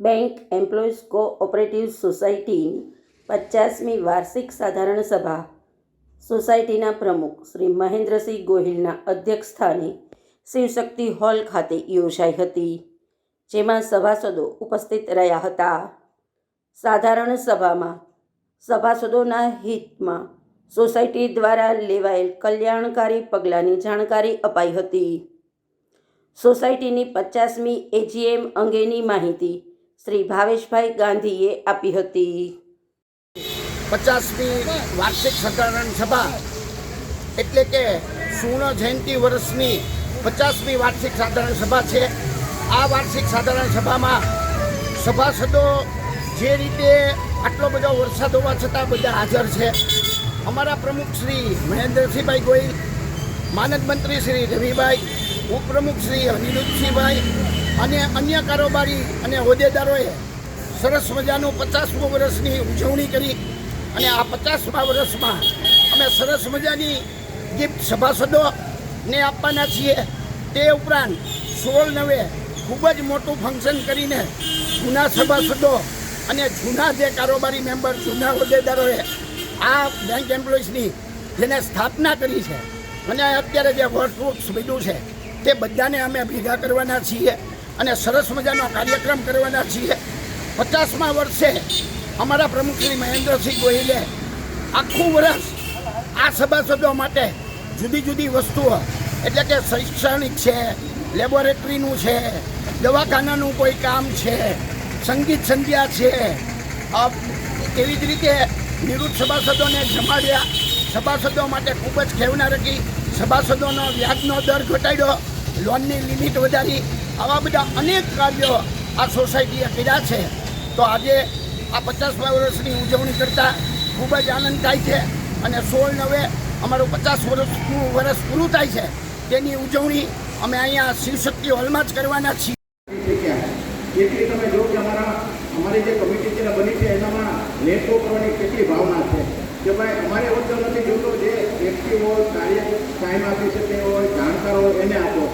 Bank employees cooperative સોસાયટીની પચાસમી વાર્ષિક સાધારણ સભા. સોસાયટીના પ્રમુખ શ્રી મહેન્દ્રસિંહ ગોહિલના અધ્યક્ષસ્થાને શિવશક્તિ હોલ ખાતે યોજાઈ હતી, જેમાં સભાસદો ઉપસ્થિત રહ્યા હતા. સાધારણ સભામાં સભાસદોના હિતમાં સોસાયટી દ્વારા લેવાયેલ કલ્યાણકારી પગલાંની જાણકારી અપાઈ હતી. સોસાયટીની પચાસમી એજીએમ અંગેની માહિતી શ્રી ભાવેશભાઈ ગાંધીએ આપી હતી. પચાસમી વાર્ષિક સાધારણ સભા એટલે કે સુવર્ણ જયંતિ વર્ષની પચાસમી વાર્ષિક સાધારણ સભા છે. આ વાર્ષિક સાધારણ સભામાં સભાસદો જે રીતે આટલો બધો વરસાદ હોવા છતાં બધા હાજર છે. અમારા પ્રમુખ શ્રી મહેન્દ્રસિંહભાઈ ગોહિલ, માનદ મંત્રી શ્રી રવિભાઈ, ઉપપ્રમુખ શ્રી અનિરુદ્ધસિંહભાઈ અને અન્ય કારોબારી અને હોદ્દેદારોએ સરસ મજાનું પચાસમું વર્ષની ઉજવણી કરી અને આ પચાસમા વર્ષમાં અમે સરસ મજાની ગિફ્ટ સભાસદોને આપવાના છીએ. તે ઉપરાંત સોળ નવે ખૂબ જ મોટું ફંક્શન કરીને જૂના સભાસદો અને જૂના જે કારોબારી મેમ્બર, જૂના હોદ્દેદારોએ આ બેંક એમ્પ્લોઈઝની જેને સ્થાપના કરી છે અને અત્યારે જે વર્ષ વૃક્ષ બીજું છે તે બધાને અમે ભેગા કરવાના છીએ. અને સરસ મજાનો કાર્યક્રમ કરવાના છીએ. પચાસમા વર્ષે અમારા પ્રમુખ શ્રી મહેન્દ્રસિંહ ગોહિલે આખું વર્ષ આ સભાસદો માટે જુદી જુદી વસ્તુઓ, એટલે કે શૈક્ષણિક છે, લેબોરેટરીનું છે, દવાખાનાનું કોઈ કામ છે, સંગીત સંધ્યા છે એવી જ રીતે નિવૃત્ત સભાસદોને જમાડ્યા, સભાસદો માટે ખૂબ જ ખેવના રાખી સભાસદોનો વ્યાજનો દર ઘટાડ્યો, લોનની લિમિટ વધારી આવા બધા અનેક કાર્યો આ સોસાયટીએ કર્યા છે. તો આજે આ પચાસમા વર્ષની ઉજવણી કરતાં ખૂબ જ આનંદ થાય છે અને સોળ નવે અમારું પચાસ વર્ષનું વર્ષ પૂરું થાય છે. તેની ઉજવણી અમે અહીંયા શિવશક્તિ હોલમાં જ કરવાના છીએ. જેથી તમે જો કે અમારા અમારી જે કમિટી છે બની છે, એનામાં લેખો કરવાની કેટલી ભાવના છે. કે ભાઈ, અમારે એવું નથી જોતો જે વ્યક્તિઓ કાર્ય ટાઈમ આપી શકે હોય જાણકાર હોય એને આપો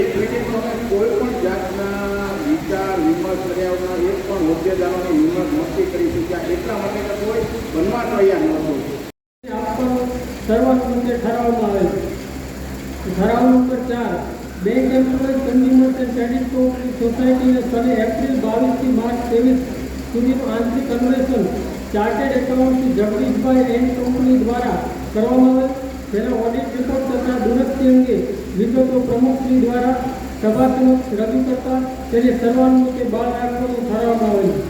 મિટિંગમાં અમે કોઈ પણ જાતના વિચાર, વિમર્શ કર્યા વગર એક પણ હોદ્દેદારોની વિમર્શ નક્કી કરી શક્યા એટલા માટે કોઈ બનવા તૈયાર નહોતું આપવાનો સર્વાનુમતે ઠરાવવામાં આવે છે. ચાર. Bank employees consumers and credit cooperative સોસાયટીને સને એપ્રિલ બાવીસથી માર્ચ ત્રેવીસ સુધીનું આંતરિક અન્વેષણ, ચાર્ટેડ એકાઉન્ટથી જગદીશભાઈ એન્ડ કંપની દ્વારા કરવામાં આવેલ જેના ઓડિટ રિપોર્ટ તથા દુરસ્તી અંગે વિગતો પ્રમુખશ્રી દ્વારા સભા રજૂ કરતા તેને સર્વાનુમતે બહાર રાખવાનું ઠરાવવામાં આવેલું